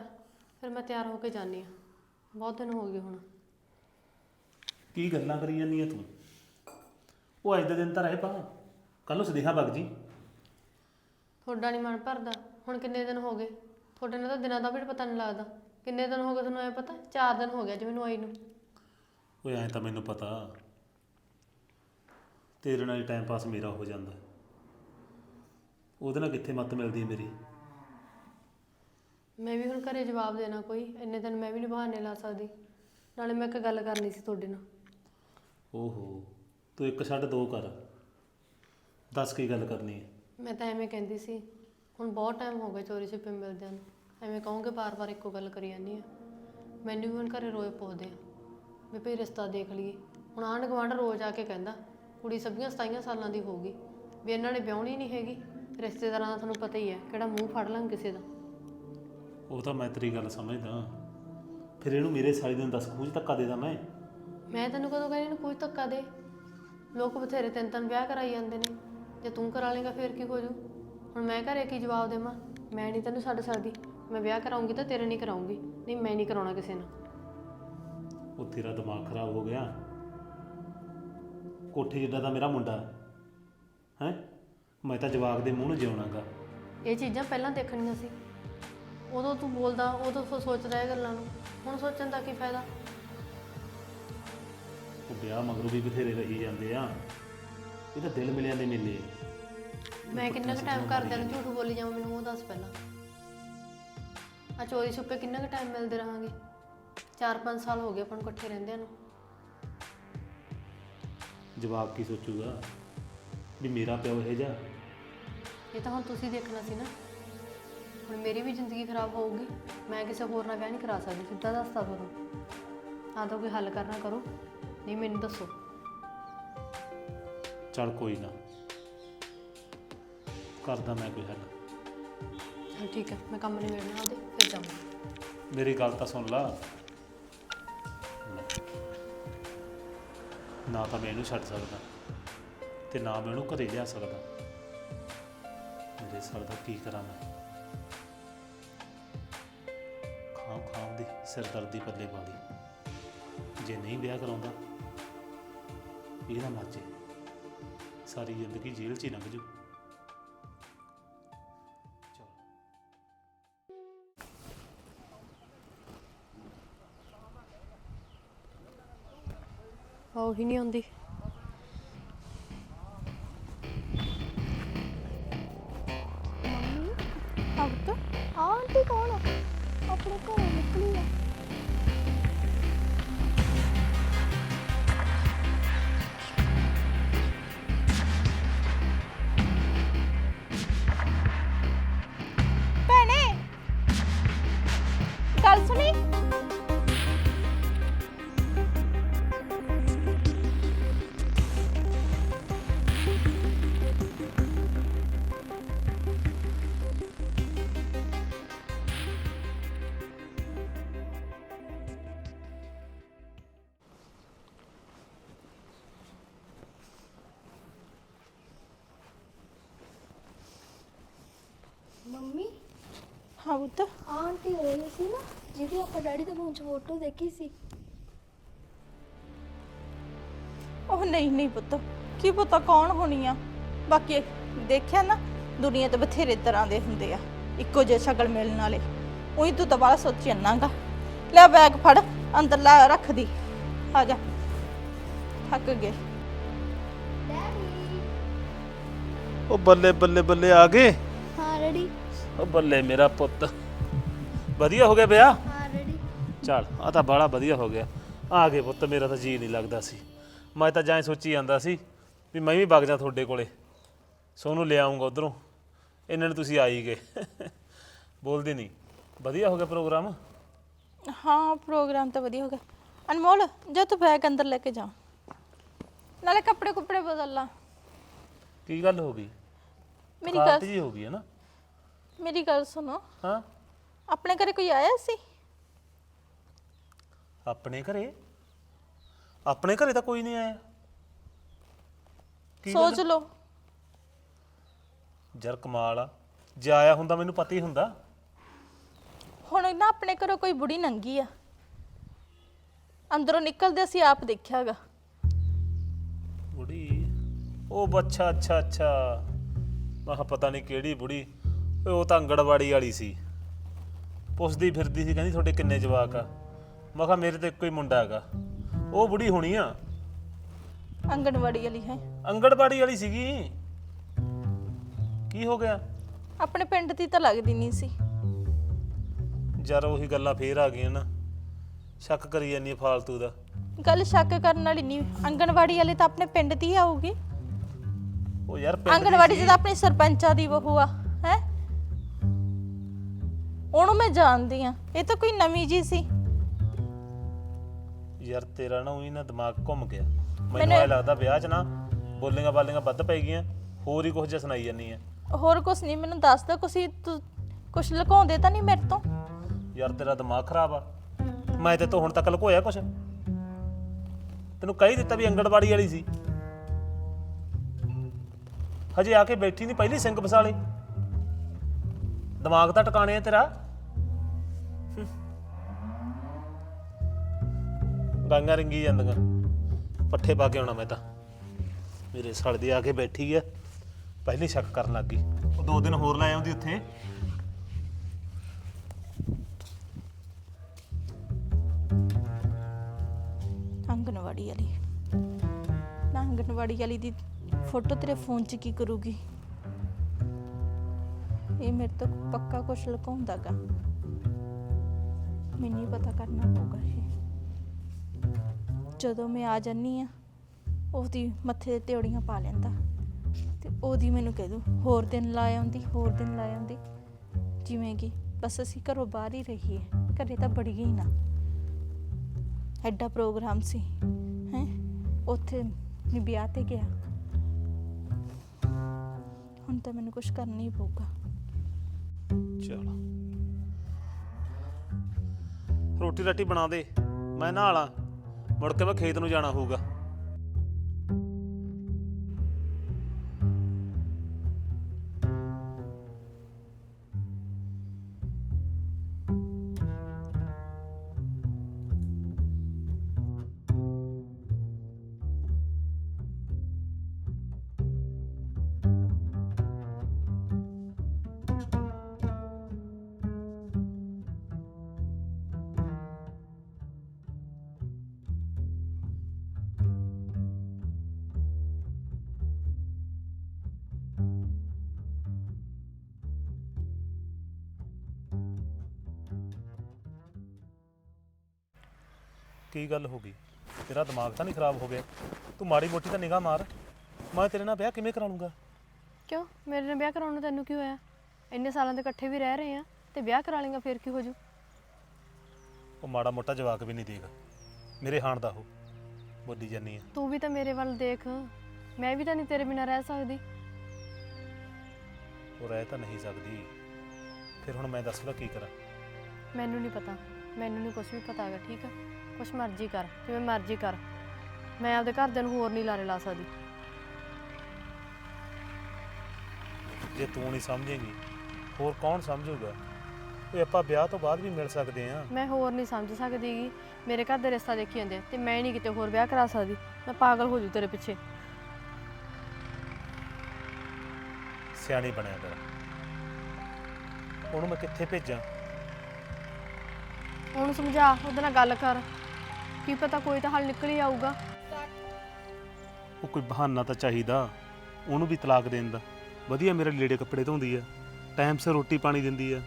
ਫਿਰ ਮੈਂ ਤਿਆਰ ਹੋ ਕੇ ਜਾਣੀ ਆ ਬਹੁਤ ਦਿਨ ਹੋ ਗਏ ਹੁਣ। ਕੀ ਗੱਲਾਂ ਕਰੀ ਜਾਂਦੀ ਆ ਤੂੰ? ਉਹ ਅੱਜ ਦੇ ਦਿਨ ਤਾਂ ਰਹੇ ਪਾ ਕੱਲ ਨੂੰ ਸਦੇਹਾ ਬਗ ਜੀ। ਤੁਹਾਡਾ ਨਹੀਂ ਮਨ ਭਰਦਾ। ਹੁਣ ਕਿੰਨੇ ਦਿਨ ਹੋ ਗਏ? ਤੁਹਾਡੇ ਨਾਲ ਤਾਂ ਦਿਨਾਂ ਦਾ ਵੀ ਪਤਾ ਨਹੀਂ ਲੱਗਦਾ। ਕਿੰਨੇ ਦਿਨ ਹੋ ਗਏ ਤੁਹਾਨੂੰ ਐ ਪਤਾ? 4 ਦਿਨ ਹੋ ਗਿਆ ਜੀ ਮੈਨੂੰ ਆਈ ਨੂੰ। ਓਏ ਐਂ ਤਾਂ ਮੈਨੂੰ ਪਤਾ। ਤੇਰੇ ਨਾਲ ਟਾਈਮ ਪਾਸ ਮੇਰਾ ਹੋ ਜਾਂਦਾ। ਉਹਦੇ ਨਾਲ ਕਿੱਥੇ ਮੱਤ ਮਿਲਦੀ ਹੈ ਮੇਰੀ? ਮੈਂ ਵੀ ਹੁਣ ਘਰੇ ਜਵਾਬ ਦੇਣਾ ਕੋਈ ਇੰਨੇ ਦਿਨ ਮੈਂ ਵੀ ਨਹੀਂ ਬਹਾਨੇ ਲਾ ਸਕਦੀ। ਨਾਲੇ ਮੈਂ ਇੱਕ ਗੱਲ ਕਰਨੀ ਸੀ ਤੁਹਾਡੇ ਨਾਲ। ਓਹੋ ਤੂੰ ਇੱਕ ਛੱਡ ਦੋ ਕਰ। ਦੱਸ ਕੀ ਗੱਲ ਕਰਨੀ ਹੈ? ਮੈਂ ਤਾਂ ਐਵੇਂ ਕਹਿੰਦੀ ਸੀ ਹੁਣ ਬਹੁਤ ਟਾਈਮ ਹੋ ਗਿਆ ਚੋਰੀ ਛਿਪੇ ਮਿਲਦਿਆਂ ਨੂੰ। ਐਵੇਂ ਕਹੋਗੇ ਬਾਰ-ਬਾਰ ਇੱਕੋ ਗੱਲ ਕਰੀ ਜਾਂਦੀ ਆ ਮੈਨੂੰ ਵੀ ਹੁਣ ਘਰੇ ਰੋਜ਼ ਪੁੱਛਦੇ ਆ। ਵੀ ਭਈ ਰਿਸ਼ਤਾ ਦੇਖ ਲਈਏ। ਹੁਣ ਆਂਢ ਗੁਆਂਢ ਰੋਜ਼ ਆ ਕੇ ਕਹਿੰਦਾ ਕੁੜੀ ਸਭੀਆਂ 27 ਸਾਲਾਂ ਦੀ ਹੋਊਗੀ। ਵੀ ਇਹਨਾਂ ਨੇ ਵਿਆਹਣੀ ਨਹੀਂ ਹੈਗੀ। ਰਿਸ਼ਤੇਦਾਰਾਂ ਦਾ ਤੁਹਾਨੂੰ ਪਤਾ ਹੀ ਹੈ ਕਿਹੜਾ ਮੂੰਹ ਫੜ ਲਾਂ ਕਿਸੇ ਦਾ। ਉਹ ਤਾਂ ਮੈਂ ਤੇਰੀ ਗੱਲ ਸਮਝਦਾ। ਫਿਰ ਇਹਨੂੰ ਮੇਰੇ ਸਾਲੀ ਦਿਨ ਦੱਸ ਖੂਜ ਧੱਕਾ ਦੇ ਦਾਂ ਮੈਂ? ਮੈਂ ਤੈਨੂੰ ਕਦੋਂ ਕਹਿੰਦੀ ਨੂੰ ਕੋਈ ਧੱਕਾ ਦੇ। ਲੋਕ ਬਥੇਰੇ ਤਿੰਨ ਤਿੰਨ ਵਿਆਹ ਕਰਾਈ ਜਾਂਦੇ ਨੇ। ਜੇ ਤੂੰ ਕਰਾ ਲੇਗਾ ਫੇਰ ਕੀ ਹੋ ਜੂ? ਹੁਣ ਮੈਂ ਘਰੇ ਕੀ ਜਵਾਬ ਦੇਵਾਂ? ਮੈਂ ਨਹੀਂ ਤੈਨੂੰ ਛੱਡ ਸਕਦੀ। ਮੈਂ ਵਿਆਹ ਕਰਾਉਂਗੀ ਤਾਂ ਤੇਰੇ ਨਹੀਂ ਕਰਾਉਂਗੀ। ਨਹੀਂ ਮੈਂ ਨਹੀਂ ਕਰਾਉਣਾ ਕਿਸੇ ਨਾਲ। ਉਹ ਤੇਰਾ ਦਿਮਾਗ ਖਰਾਬ ਹੋ ਗਿਆ। ਕੋਠੇ ਜਿੱਡਾ ਦਾ ਮੇਰਾ ਮੁੰਡਾ ਹੈ। ਮੈਂ ਤਾਂ ਜਵਾਕ ਦੇ ਮੂੰਹ ਨੂੰ ਜਿਉਣਾਗਾ। ਇਹ ਚੀਜ਼ਾਂ ਪਹਿਲਾਂ ਦੇਖਣੀਆਂ ਸੀ। ਉਦੋਂ ਤੂੰ ਬੋਲਦਾ ਉਦੋਂ ਸੋ- ਸੋਚਦਾ ਇਹ ਗੱਲਾਂ ਨੂੰ। ਹੁਣ ਸੋਚਣ ਦਾ ਕੀ ਫਾਇਦਾ? ਉਹ ਵਿਆਹ ਮਗਰੋਂ ਵੀ ਬਥੇਰੇ ਰਹੀ ਜਾਂਦੇ ਆ। ਇਹ ਤਾਂ ਦਿਲ ਮਿਲਿਆਂ ਦੇ ਮੇਲੇ। ਮੈਂ ਕਿੰਨਾ ਕੁ ਟਾਈਮ ਘਰਦਿਆਂ ਨੂੰ ਝੂਠ ਬੋਲੀ ਜਾਵਾਂ ਮੈਨੂੰ ਉਹ ਦੱਸ ਪਹਿਲਾਂ। ਆ ਚੋਰੀ ਛੁਪੇ ਕਿੰਨਾ ਕੁ ਟਾਈਮ ਮਿਲਦੇ ਰਹਾਂਗੇ? 4-5 ਸਾਲ ਹੋ ਗਏ ਆਪਾਂ ਨੂੰ ਇਕੱਠੇ ਰਹਿੰਦਿਆਂ ਨੂੰ। ਜਵਾਕ ਕੀ ਸੋਚੂਗਾ? ਵੀ ਮੇਰਾ ਪਿਓ ਇਹ ਜਾ ਇਹ ਤਾਂ ਹੁਣ ਤੁਸੀਂ ਦੇਖਣਾ ਸੀ ਨਾ। ਹੁਣ ਮੇਰੀ ਵੀ ਜ਼ਿੰਦਗੀ ਖਰਾਬ ਹੋਊਗੀ। ਮੈਂ ਕਿਸੇ ਹੋਰ ਨਾਲ ਵਿਆਹ ਨਹੀਂ ਕਰਾ ਸਕਦੀ ਸਿੱਧਾ ਦੱਸਤਾ ਤੁਹਾਨੂੰ ਆ ਤਾਂ ਕੋਈ ਹੱਲ ਕਰਨਾ ਕਰੋ ਨਹੀਂ ਮੈਨੂੰ ਦੱਸੋ। ਚੱਲ ਕੋਈ ਨਾ। ਕਰਦਾ ਮੈਂ ਕੋਈ ਹੱਲ। ਠੀਕ ਹੈ ਮੈਂ ਕੰਮ ਨਹੀਂ ਵੇੜਨਾ ਉਹਦੇ ਫਿਰ ਜਾਵਾਂ ਮੇਰੀ ਗੱਲ ਤਾਂ ਸੁਣ ਲਾ। ਨਾ ਤਾਂ ਮੈਂ ਇਹਨੂੰ ਛੱਡ ਸਕਦਾ ਤੇ ਨਾ ਮੈਂ ਉਹਨੂੰ ਘਰੇ ਲਿਆ ਸਕਦਾ। ਮੇਰੇ ਸਰ ਦਾ ਕੀ ਕਰਾਂ ਮੈਂ? ਖਾਂ ਖਾਂ ਦੀ ਸਿਰਦਰਦੀ ਪੱਲੇ ਪਾਉਂਦੀ ਜੇ ਨਹੀਂ ਵਿਆਹ ਕਰਾਉਂਦਾ ਇਹਦਾ ਮਰਜ਼ੇ ਸਾਰੀ ਜ਼ਿੰਦਗੀ ਜੇਲ੍ਹ 'ਚ ਹੀ ਲੰਘ ਜੂ ਉਹ ਨਹੀਂ ਆਉਂਦੀ। ਮੰਮੀ ਹਾਂ ਆਂਟੀ ਕੌਣ ਆ? ਆਪਣੇ ਘਰੋਂ ਨਿਕਲੀ ਆ। ਆਪਾਂ ਡੈਡੀ ਦੇ ਫੋਨ 'ਚ ਫੋਟੋ ਦੇਖੀ ਸੀ। ਉਹ ਨਹੀਂ ਨਹੀਂ ਪੁੱਤ। ਕੀ ਪਤਾ ਕੌਣ ਹੋਣੀ ਆ? ਬਾਕੀ ਦੇਖਿਆ ਨਾ ਦੁਨੀਆ ਤੇ ਬਥੇਰੇ ਤਰ੍ਹਾਂ ਦੇ ਹੁੰਦੇ ਆ ਇੱਕੋ ਜਿਹੇ ਸ਼ਕਲ ਮਿਲਣ ਵਾਲੇ। ਉਹੀ ਤੂੰ ਤਾਂ ਬਾਹਲਾ ਸੋਚੀ ਜਾਂਦਾਗਾ ਲੈ ਬੈਗ ਫੜ ਅੰਦਰ ਲੈ ਰੱਖ ਦੀ। ਆ ਜਾ। ਥੱਕ ਗਏ। ਡੈਡੀ। ਉਹ ਬੱਲੇ ਬੱਲੇ ਬੱਲੇ ਆ ਗਏ? ਹਾਂ ਰੈਡੀ ਉਹ ਬੱਲੇ ਮੇਰਾ ਪੁੱਤ। ਵਧੀਆ ਹੋ ਗਿਆ ਵਿਆਹ? ਚੱਲ ਆ ਤਾਂ ਬੜਾ ਵਧੀਆ ਹੋ ਗਿਆ। ਆ ਗਏ ਪੁੱਤ ਮੇਰਾ ਤਾਂ ਜੀ ਨਹੀਂ ਲੱਗਦਾ ਸੀ। ਮੈਂ ਤਾਂ ਜਾਂ ਸੋਚੀ ਜਾਂਦਾ ਸੀ ਵੀ ਮੈਂ ਵੀ ਵਗ ਜਾ ਤੁਹਾਡੇ ਕੋਲੇ। ਸੋਨੂੰ ਲੈ ਆਉਂਗਾ ਉਧਰੋਂ। ਇਹਨਾਂ ਨੇ ਤੁਸੀਂ ਆ ਹੀ ਗਏ। ਬੋਲਦੇ ਨਹੀਂ। ਵਧੀਆ ਹੋ ਗਿਆ ਪ੍ਰੋਗਰਾਮ? ਹਾਂ ਪ੍ਰੋਗਰਾਮ ਤਾਂ ਵਧੀਆ ਹੋ ਗਿਆ। ਅਨਮੋਲ ਜਾ ਤੂੰ ਬੈਗ ਅੰਦਰ ਲੈ ਕੇ ਜਾ। ਨਾਲੇ ਕੱਪੜੇ ਕੁੱਪੜੇ ਬਦਲ ਲਾ। ਕੀ ਗੱਲ ਹੋ ਗਈ? ਮੇਰੀ ਗੱਲ ਜੀ ਹੋ ਗਈ ਹੈ ਨਾ। ਮੇਰੀ ਗੱਲ ਸੁਣੋ। ਹਾਂ। ਆਪਣੇ ਘਰੇ ਕੋਈ ਆਇਆ ਸੀ? ਆਪਣੇ ਘਰੇ? ਆਪਣੇ ਘਰੇ ਤਾਂ ਕੋਈ ਨਹੀਂ ਆਇਆ। ਕੀ ਗੱਲ? ਸੋਚ ਲਓ। ਯਾਰ ਕਮਾਲ ਆ। ਜੇ ਆਇਆ ਹੁੰਦਾ ਮੈਨੂੰ ਪਤਾ ਹੀ ਹੁੰਦਾ। ਹੁਣ ਨਾ ਆਪਣੇ ਘਰੋਂ ਕੋਈ ਬੁੜੀ ਨੰਗੀ ਆ। ਅੰਦਰੋਂ ਨਿਕਲਦੇ ਅਸੀਂ ਆਪ ਦੇਖਿਆਗਾ। ਬੁੜੀ? ਉਹ ਬੱਚਾ ਅੱਛਾ ਅੱਛਾ ਮੈਂ ਕਿਹਾ ਪਤਾ ਨਹੀਂ ਕਿਹੜੀ ਬੁੜੀ। ਓਏ ਉਹ ਤਾਂ ਅੰਗੜਵਾੜੀ ਵਾਲੀ ਸੀ। ਪੁੱਛਦੀ ਫਿਰਦੀ ਸੀ ਕਹਿੰਦੀ ਤੁਹਾਡੇ ਕਿੰਨੇ ਜਵਾਕ ਆ? ਮੈਂ ਕਿਹਾ ਮੇਰੇ ਤੇ ਇੱਕੋ ਹੀ ਮੁੰਡਾ ਹੈਗਾ। ਉਹ ਬੁੜੀ ਹੋਣੀ ਆ। ਆਂਗਣਵਾੜੀ ਵਾਲੀ ਹੈ। ਅੰਗੜਵਾੜੀ ਵਾਲੀ ਸੀਗੀ। ਕੀ ਹੋ ਗਿਆ? ਆਪਣੇ ਪਿੰਡ ਦੀ ਤਾਂ ਲੱਗਦੀ ਨਹੀਂ ਸੀ। ਯਾਰ ਉਹੀ ਗੱਲਾਂ ਫੇਰ ਆ ਗਈਆਂ ਨਾ। ਸ਼ੱਕ ਕਰੀ ਜਾਂਦੀ ਆ ਫਾਲਤੂ ਦਾ। ਗੱਲ ਸ਼ੱਕ ਕਰਨ ਵਾਲੀ ਨਹੀਂ। ਆਂਗਣਵਾੜੀ ਵਾਲੀ ਤਾਂ ਆਪਣੇ ਪਿੰਡ ਦੀ ਆਊਗੀ। ਉਹ ਯਾਰ ਪਿੰਡ ਦੀ ਆਂਗਣਵਾੜੀ ਸੀ। ਚ ਤਾਂ ਆਪਣੀ ਸਰਪੰਚਾਂ ਦੀ ਬਹੂ ਆ ਹੈ? ਉਹਨੂੰ ਮੈਂ ਜਾਣਦੀ ਆ। ਇਹ ਤਾਂ ਕੋਈ ਨਵੀਂ ਜੀ ਸੀ। ਯਾਰ ਤੇਰਾ ਨਾ ਉਹੀ ਨਾ ਦਿਮਾਗ ਘੁੰਮ ਗਿਆ। ਮੈਨੂੰ ਐ ਲੱਗਦਾ ਵਿਆਹ 'ਚ ਨਾ ਬੋਲੀਆਂ ਬਾਲੀਆਂ ਵੱਧ ਪੈ ਗਈਆਂ ਹੋਰ ਹੀ ਕੁਝ ਜਿਹਾ ਸੁਣਾਈ ਜਾਂਦੀ ਆ। ਹੋਰ ਕੁਛ ਨਹੀਂ ਮੈਨੂੰ ਦੱਸ ਦੋ ਕੁਛ ਤੂੰ ਕੁਛ ਲੁਕਾਉਂਦੇ ਤਾਂ ਨਹੀਂ ਮੇਰੇ ਤੋਂ? ਯਾਰ ਤੇਰਾ ਦਿਮਾਗ ਖਰਾਬ ਆ। ਮੈਂ ਤੇ ਤੋਂ ਹੁਣ ਤੱਕ ਲੁਕੋਇਆ ਕੁਛ? ਤੈਨੂੰ ਕਹਿ ਦਿੱਤਾ ਵੀ ਅੰਗੜਵਾੜੀ ਵਾਲੀ ਸੀ। ਹਜੇ ਆ ਕੇ ਬੈਠੀ ਨਹੀਂ ਪਹਿਲੀ ਸਿੰਘ ਬਸਾਲੇ ਦਿਮਾਗ ਤਾਂ ਟਿਕਾਣੇ ਆ ਤੇਰਾ। ਗਾਂਗਾ ਰਿੰਗੀ ਜਾਂਦੀਆਂ। ਪੱਠੇ ਪਾ ਕੇ ਆਉਣਾ ਮੈਂ ਤਾਂ। ਮੇਰੇ ਸਾਲ ਦੀ ਆ ਕੇ ਬੈਠੀ ਆ। ਪਹਿਲੀ ਸ਼ੱਕ ਕਰਨ ਲੱਗ ਗਈ। ਉਹ ਦੋ ਦਿਨ ਹੋਰ ਲੈ ਆਉਂਦੀ ਉੱਥੇ। ਆਂਗਣਵਾੜੀ ਵਾਲੀ। ਨਾ ਆਂਗਣਵਾੜੀ ਵਾਲੀ ਦੀ ਫੋਟੋ ਤੇਰੇ ਫੋਨ 'ਚ ਕੀ ਕਰੂਗੀ? ਇਹ ਮੇਰੇ ਤੋਂ ਪੱਕਾ ਕੁਛ ਲੁਕਾਉਂਦਾਗਾ। ਮੈਨੂੰ ਹੀ ਪਤਾ ਕਰਨਾ ਪਊਗਾ ਜਦੋਂ ਮੈਂ ਆ ਜੰਨੀ ਆ ਉਹਦੀ ਮੱਥੇ ਤੇ ਤਿਉੜੀਆਂ ਪਾ ਲੈਂਦਾ। ਤੇ ਉਹਦੀ ਮੈਨੂੰ ਕਹਿ ਦੂ, ਹੋਰ ਦਿਨ ਲਾ ਆਉਂਦੀ, ਹੋਰ ਦਿਨ ਲਾ ਆਉਂਦੀ। ਜਿਵੇਂ ਕਿ ਬਸ ਅਸੀਂ ਘਰੋਂ ਬਾਹਰ ਹੀ ਰਹੀਏ, ਘਰੇ ਤਾਂ ਬੜੀ ਹੀ ਨਾ। ਐਡਾ ਪ੍ਰੋਗਰਾਮ ਸੀ, ਹੈ? ਉੱਥੇ ਮੈਂ ਵਿਆਹ ਤੇ ਗਿਆ। ਹੁਣ ਤਾਂ ਮੈਨੂੰ ਕੁਝ ਕਰਨਾ ਹੀ ਪਊਗਾ। ਚਲੋ। ਰੋਟੀ ਰਾਟੀ ਬਣਾ ਦੇ, ਮੈਂ ਨਹਾਲਾਂ ਮੁੜ ਕੇ ਮੈਂ ਖੇਤ ਨੂੰ ਜਾਣਾ ਹੋਊਗਾ। ਕੀ ਗੱਲ ਹੋ ਗਈ? ਤੇਰਾ ਦਿਮਾਗ ਤਾਂ ਨਹੀਂ ਖਰਾਬ ਹੋ ਗਿਆ। ਤੂੰ ਮਾੜੀ ਮੋਟੀ ਤਾਂ ਨਿਗਾਹ ਮਾਰ। ਮੈਂ ਤੇਰੇ ਨਾਲ ਵਿਆਹ ਕਿਵੇਂ ਕਰਾ ਲੂੰਗਾ? ਕਿਉਂ? ਮੇਰੇ ਨਾਲ ਵਿਆਹ ਕਰਾਉਣ ਨੂੰ ਤੈਨੂੰ ਕੀ ਹੋਇਆ? ਇੰਨੇ ਸਾਲਾਂ ਦੇ ਇਕੱਠੇ ਵੀ ਰਹਿ ਰਹੇ ਆ ਤੇ ਵਿਆਹ ਕਰਾ ਲੇਗਾ ਫੇਰ ਕੀ ਹੋ ਜੂ ਉਹ ਮਾੜਾ ਮੋਟਾ ਜਵਾਕ ਵੀ ਨਹੀਂ ਦੇਗਾ ਮੇਰੇ ਹਾਣ ਦਾ ਉਹ। ਬੋਲੀ ਜਾਨੀ ਆ। ਤੂੰ ਵੀ ਤਾਂ ਮੇਰੇ ਵੱਲ ਦੇਖ। ਮੈਂ ਵੀ ਤਾਂ ਨਹੀਂ ਤੇਰੇ ਬਿਨਾਂ ਰਹਿ ਸਕਦੀ। ਉਹ ਰਹਿ ਤਾਂ ਨਹੀਂ ਸਕਦੀ। ਫਿਰ ਹੁਣ ਮੈਂ ਦੱਸ ਲਾ ਕੀ ਕਰਾਂ? ਮੈਨੂੰ ਨਹੀਂ ਪਤਾ। ਮੈਨੂੰ ਨਹੀਂ ਕੁਝ ਵੀ ਪਤਾ ਹੈਗਾ ਠੀਕ ਆ? ਕੁਛ ਮਰਜ਼ੀ ਕਰ ਜਿਵੇਂ ਮਰਜ਼ੀ ਕਰ। ਮੈਂ ਆਪਦੇ ਘਰਦਿਆਂ ਨੂੰ ਹੋਰ ਨਹੀਂ ਲਾਰੇ ਲਾ ਸਕਦੀ। ਜੇ ਤੂੰ ਨਹੀਂ ਸਮਝੇਂਗੀ ਹੋਰ ਕੌਣ ਸਮਝੂਗਾ? ਇਹ ਆਪਾਂ ਵਿਆਹ ਤੋਂ ਬਾਅਦ ਵੀ ਮਿਲ ਸਕਦੇ ਆ। ਮੈਂ ਹੋਰ ਨਹੀਂ ਸਮਝ ਸਕਦੀ ਗੀ ਮੇਰੇ ਘਰ ਦੇ ਰਿਸ਼ਤਾ ਦੇਖੀ ਜਾਂਦੇ ਆ ਤੇ ਮੈਂ ਨਹੀਂ ਕਿਤੇ ਹੋਰ ਵਿਆਹ ਕਰਾ ਸਕਦੀ। ਮੈਂ ਪਾਗਲ ਹੋ ਜੂ ਤੇਰੇ ਪਿੱਛੇ। ਸਿਆਣੀ ਬਣਿਆ ਕਰ। ਉਹਨੂੰ ਮੈਂ ਕਿੱਥੇ ਭੇਜਾਂ? ਉਹਨੂੰ ਸਮਝਾ ਉਹਦੇ ਨਾਲ ਗੱਲ ਕਰ। ਕੀ ਪਤਾ ਕੋਈ ਤਾਂ ਹੱਲ ਨਿਕਲ ਹੀ ਆਊਗਾ। ਉਹ ਕੋਈ ਬਹਾਨਾ ਤਾਂ ਚਾਹੀਦਾ ਉਹਨੂੰ ਵੀ ਤਲਾਕ ਦੇਣ ਦਾ। ਵਧੀਆ ਮੇਰੇ ਲੀੜੇ ਕੱਪੜੇ ਧੋਂਦੀ ਆ ਟਾਈਮ ਸਿਰ ਰੋਟੀ ਪਾਣੀ ਦਿੰਦੀ ਆ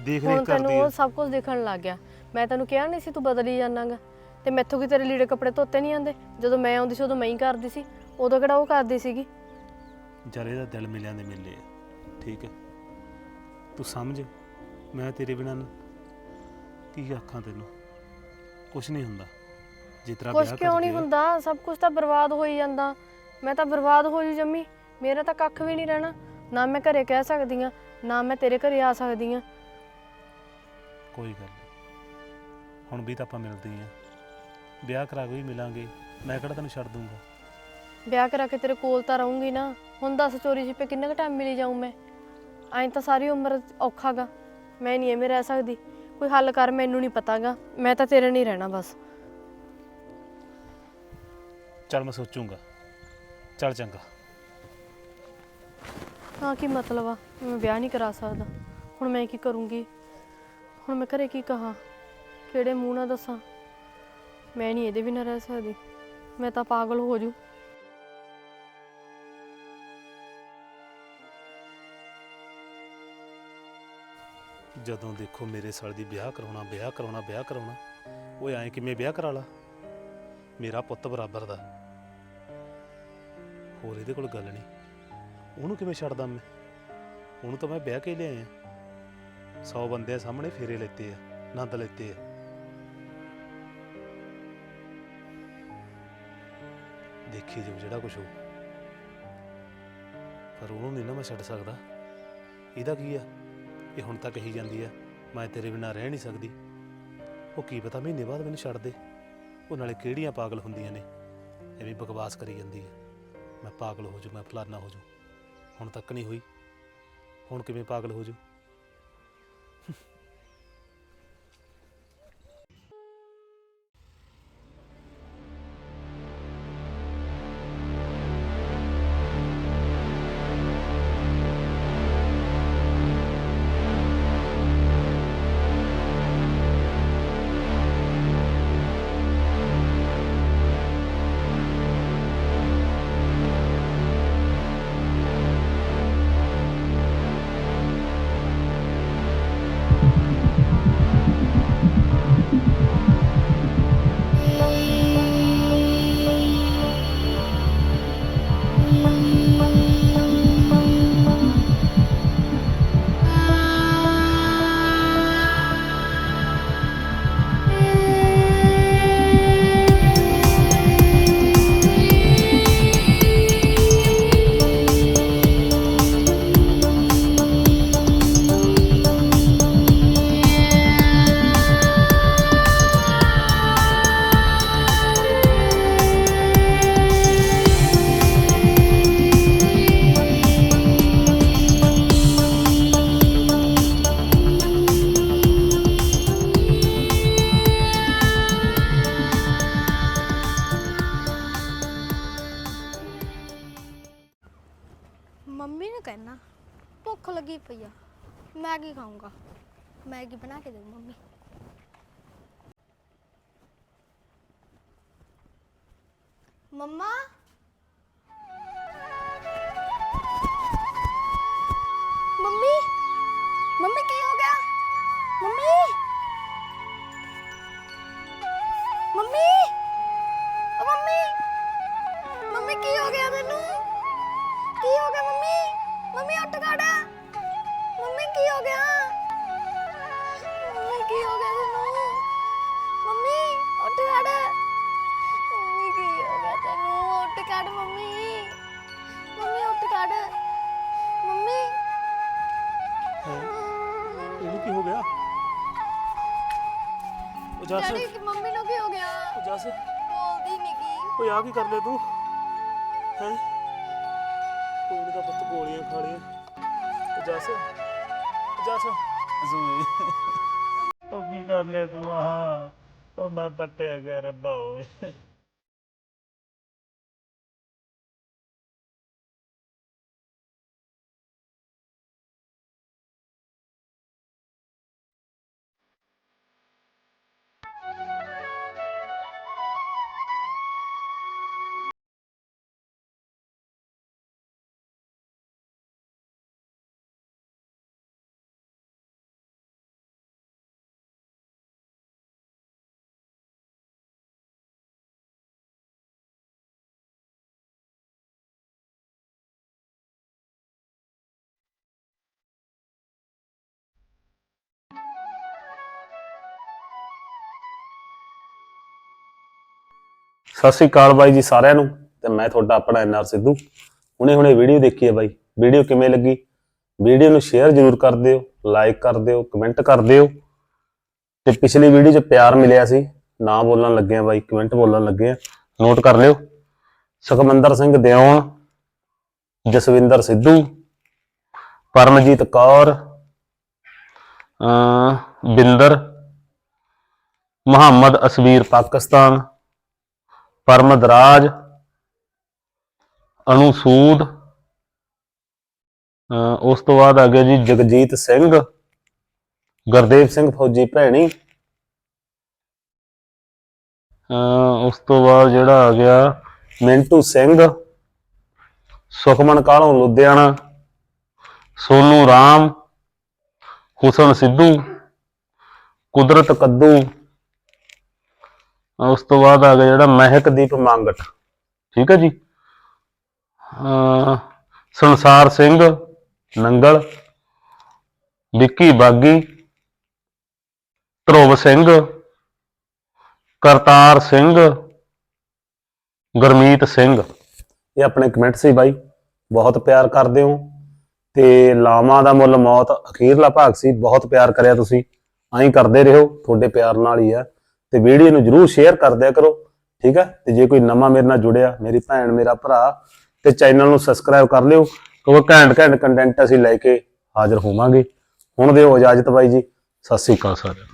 ਦੇਖ ਹੁਣ ਰੇਖ ਤੈਨੂੰ ਕਰਦੀ ਉਹ ਆ ਸਭ ਕੁਝ ਦੇਖਣ ਲੱਗ ਗਿਆ। ਮੈਂ ਤੈਨੂੰ ਕਿਹਾ ਨਹੀਂ ਸੀ ਤੂੰ ਬਦਲੀ ਜਾਣਾਗਾ। ਤੇ ਮੈਥੋਂ ਕੀ ਤੇਰੇ ਲੀੜੇ ਕੱਪੜੇ ਧੋਤੇ ਨਹੀਂ ਆਂਦੇ ਜਦੋਂ ਮੈਂ ਆਉਂਦੀ ਸੀ ਉਦੋਂ ਮੈਂ ਹੀ ਕਰਦੀ ਸੀ। ਉਦੋਂ ਕਿਹੜਾ ਉਹ ਕਰਦੀ ਸੀਗੀ? ਜਰੇ ਦਾ ਦਿਲ ਮਿਲਿਆਂ ਦੇ ਮਿਲੇ ਆ। ਠੀਕ ਹੈ ਤੂੰ ਸਮਝ ਮੈਂ ਤੇਰੇ ਬਿਨਾਂ ਨਾ ਕੀ ਆਖਾਂ ਤੈਨੂੰ? ਕੁਝ ਨਹੀਂ ਹੁੰਦਾ। ਜੇ ਤੇਰਾ ਕੁਛ ਵਿਆਹ ਕਿਉਂ ਨਹੀਂ ਹੁੰਦਾ? ਸਭ ਕੁਝ ਤਾਂ ਬਰਬਾਦ ਹੋ ਹੀ ਜਾਂਦਾ। ਮੈਂ ਤਾਂ ਬਰਬਾਦ ਹੋ ਜੂ ਜੰਮੀ। ਮੇਰਾ ਤਾਂ ਕੱਖ ਵੀ ਨਹੀਂ ਰਹਿਣਾ। ਨਾ ਮੈਂ ਘਰੇ ਕਹਿ ਸਕਦੀ ਆ ਨਾ ਮੈਂ ਤੇਰੇ ਘਰੇ ਆ ਸਕਦੀ ਆ ਕੋਈ ਗੱਲ ਨਹੀਂ ਹੁਣ ਵੀ ਤਾਂ ਆਪਾਂ ਮਿਲਦੇ ਆ ਵਿਆਹ ਕਰਾ ਕੇ ਵੀ ਮਿਲਾਂਗੇ। ਮੈਂ ਕਿਹੜਾ ਤੈਨੂੰ ਛੱਡ ਦੂੰਗਾ? ਵਿਆਹ ਕਰਾ ਕੇ ਤੇਰੇ ਕੋਲ ਤਾਂ ਰਹੂੰਗੀ ਨਾ। ਹੁਣ ਦੱਸ ਚੋਰੀ ਛਿਪੇ ਕਿੰਨਾ ਕੁ ਟਾਈਮ ਮਿਲੀ ਜਾਊਂ ਮੈਂ? ਐਂ ਤਾਂ ਸਾਰੀ ਉਮਰ ਔਖਾਗਾ ਮੈਂ ਨਹੀਂ ਐਵੇਂ ਰਹਿ ਸਕਦੀ। ਕੋਈ ਹੱਲ ਕਰ ਮੈਨੂੰ ਨਹੀਂ ਪਤਾਗਾ। ਮੈਂ ਤਾਂ ਤੇਰੇ ਨਹੀਂ ਰਹਿਣਾ ਬਸ। ਚੱਲ ਮੈਂ ਸੋਚੂੰਗਾ। ਚੱਲ ਚੰਗਾ। ਹਾਂ ਕੀ ਮਤਲਬ ਆ? ਮੈਂ ਵਿਆਹ ਨਹੀਂ ਕਰਾ ਸਕਦਾ। ਹੁਣ ਮੈਂ ਕੀ ਕਰੂੰਗੀ? ਹੁਣ ਮੈਂ ਘਰੇ ਕੀ ਕਹਾ? ਕਿਹੜੇ ਮੂੰਹ ਨਾਲ ਦੱਸਾਂ? ਮੈਂ ਨਹੀਂ ਇਹਦੇ ਬਿਨਾਂ ਰਹਿ ਸਕਦੀ। ਮੈਂ ਤਾਂ ਪਾਗਲ ਹੋ ਜੂ। ਜਦੋਂ ਦੇਖੋ ਮੇਰੇ ਸਾਲ ਦੀ ਵਿਆਹ ਕਰਾਉਣਾ ਵਿਆਹ ਕਰਾਉਣਾ ਵਿਆਹ ਕਰਾਉਣਾ ਓਏ ਐਂ ਕਿਵੇਂ ਵਿਆਹ ਕਰਾ ਲਾ? ਮੇਰਾ ਪੁੱਤ ਬਰਾਬਰ ਦਾ। ਹੋਰ ਇਹਦੇ ਕੋਲ ਗੱਲ ਨਹੀਂ। ਉਹਨੂੰ ਕਿਵੇਂ ਛੱਡਦਾ ਮੈਂ? ਉਹਨੂੰ ਤਾਂ ਮੈਂ ਵਿਆਹ ਕੇ ਲਿਆਇਆ। 100 ਬੰਦਿਆਂ ਸਾਹਮਣੇ ਫੇਰੇ ਲੈਤੇ ਆ, ਆਨੰਦ ਲੈਤੇ ਆ। ਦੇਖੀ ਜੋ ਜਿਹੜਾ ਕੁਝ ਹੋ ਪਰ ਉਹਨੂੰ ਨਹੀਂ ਨਾ ਮੈਂ ਛੱਡ ਸਕਦਾ। ਇਹਦਾ ਕੀ ਆ? ਇਹ ਹੁਣ ਤੱਕ ਕਹੀ ਜਾਂਦੀ ਆ, ਮੈਂ ਤੇਰੇ ਬਿਨਾਂ ਰਹਿ ਨਹੀਂ ਸਕਦੀ। ਉਹ ਕੀ ਪਤਾ ਮਹੀਨੇ ਬਾਅਦ ਮੈਨੂੰ ਛੱਡ ਦੇ। ਉਹ ਨਾਲੇ ਕਿਹੜੀਆਂ ਪਾਗਲ ਹੁੰਦੀਆਂ ਨੇ। ਐਵੇਂ ਬਕਵਾਸ ਕਰੀ ਜਾਂਦੀ ਹੈ ਮੈਂ ਪਾਗਲ ਹੋ ਜੂ ਮੈਂ ਫਲਾਨਾ ਹੋ ਜੂ ਹੁਣ ਤੱਕ ਨਹੀਂ ਹੋਈ। ਹੁਣ ਕਿਵੇਂ ਪਾਗਲ ਹੋ ਜੂ ਮੈਗੀ ਖਾਊਂਗਾ? ਮੈਗੀ ਬਣਾ ਕੇ ਦਿਓ ਮੰਮੀ? ਮੰਮਾ? ਕਰ ਲਿਆ ਤੂੰ। ਹੈ? ਕੋਈ ਨਹੀਂ ਤਾਂ ਪੁੱਤ ਗੋਲੀਆਂ ਖਾ ਲਈਆਂ। ਜੱਸ ਜੱਸ। ਜ਼ੋਏ ਉਹ ਕੀ ਕਰ ਲਿਆ ਤੂੰ? ਆ ਉਹ ਮੈਂ ਪੱਟਿਆ ਗਿਆ ਰੱਬਾ ਓਏ। ਸਤਿ ਸ੍ਰੀ ਅਕਾਲ ਬਾਈ ਜੀ ਸਾਰਿਆਂ ਨੂੰ ਤੇ ਮੈਂ ਤੁਹਾਡਾ ਆਪਣਾ ਐਨਆਰ ਸਿੱਧੂ। ਹੁਣੇ ਹੁਣੇ ਵੀਡੀਓ ਦੇਖੀ ਹੈ ਬਾਈ। ਵੀਡੀਓ ਕਿਵੇਂ ਲੱਗੀ? ਵੀਡੀਓ ਨੂੰ ਸ਼ੇਅਰ ਜ਼ਰੂਰ ਕਰ ਦਿਓ, ਲਾਈਕ ਕਰ ਦਿਓ, ਕਮੈਂਟ ਕਰ ਦਿਓ। ਤੇ ਪਿਛਲੀ ਵੀਡੀਓ 'ਚ ਪਿਆਰ ਮਿਲਿਆ ਸੀ। ਨਾ ਬੋਲਣ ਲੱਗੇ ਆ ਬਾਈ, ਕਮੈਂਟ ਬੋਲਣ ਲੱਗੇ ਆ ਨੋਟ ਕਰ ਲਿਓ। ਸੁਖਮੰਦਰ ਸਿੰਘ ਦਿਓਣ, ਜਸਵਿੰਦਰ ਸਿੱਧੂ, ਪਰਮਜੀਤ ਕੌਰ ਅਮ ਬਿੰਦਰ, ਮੁਹੰਮਦ ਅਸਵੀਰ ਪਾਕਿਸਤਾਨ ਪਰਮਦਰਾਜ ਅਨੁਸੂਦ ਅਹ ਉਸ ਤੋਂ ਬਾਅਦ ਆ ਗਿਆ ਜੀ ਜਗਜੀਤ ਸਿੰਘ, ਗੁਰਦੇਵ ਸਿੰਘ ਫੌਜੀ ਭੈਣੀ। ਉਸ ਤੋਂ ਬਾਅਦ ਜਿਹੜਾ ਆ ਗਿਆ ਮਿੰਟੂ ਸਿੰਘ, ਸੁਖਮਨ ਕਾਲੋਂ ਲੁਧਿਆਣਾ, ਸੋਨੂ ਰਾਮ, ਹੁਸਨ ਸਿੱਧੂ, ਕੁਦਰਤ ਕੱਦੂ ਉਸ ਤੋਂ ਬਾਅਦ ਆ ਗਿਆ ਜਿਹੜਾ ਮਹਿਕਦੀਪ ਮੰਗਟ। ਠੀਕ ਹੈ ਜੀ? ਅਹ ਸੰਸਾਰ ਸਿੰਘ, ਨੰਗਲ, ਵਿੱਕੀ ਬਾਗੀ, ਧਰੁਵ ਸਿੰਘ, ਕਰਤਾਰ ਸਿੰਘ, ਗੁਰਮੀਤ ਸਿੰਘ। ਇਹ ਆਪਣੇ ਕਮੈਂਟ ਸੀ ਬਾਈ। ਬਹੁਤ ਪਿਆਰ ਕਰਦੇ ਹੋ ਤੇ ਲਾਵਾਂ ਦਾ ਮੁੱਲ ਮੌਤ ਅਖੀਰਲਾ ਭਾਗ ਸੀ। ਬਹੁਤ ਪਿਆਰ ਕਰਿਆ ਤੁਸੀਂ। ਐਂ ਕਰਦੇ ਰਹੋ। ਤੁਹਾਡੇ ਪਿਆਰ ਨਾਲ ਹੀ ਆ। ਤੇ ਵੀਡੀਓ ਨੂੰ ਜਰੂਰ ਸ਼ੇਅਰ ਕਰ ਦਿਆ ਕਰੋ, ਠੀਕ ਹੈ? ਤੇ ਜੇ ਕੋਈ ਨਵਾਂ ਮੇਰੇ ਨਾਲ ਜੁੜਿਆ, ਮੇਰੀ ਭੈਣ, ਮੇਰਾ ਭਰਾ, ਤੇ ਚੈਨਲ ਨੂੰ ਸਬਸਕ੍ਰਾਈਬ ਕਰ ਲਿਓ, ਕਿਉਂਕਿ ਘੈਂਟ ਘੈਂਟ ਕੰਟੈਂਟ ਅਸੀਂ ਲੈ ਕੇ ਹਾਜ਼ਰ ਹੋਵਾਂਗੇ। ਹੁਣ ਦਿਓ ਇਜਾਜ਼ਤ ਬਾਈ ਜੀ, ਸਤਿ ਸ੍ਰੀ ਅਕਾਲ ਸਾਰਿਆਂ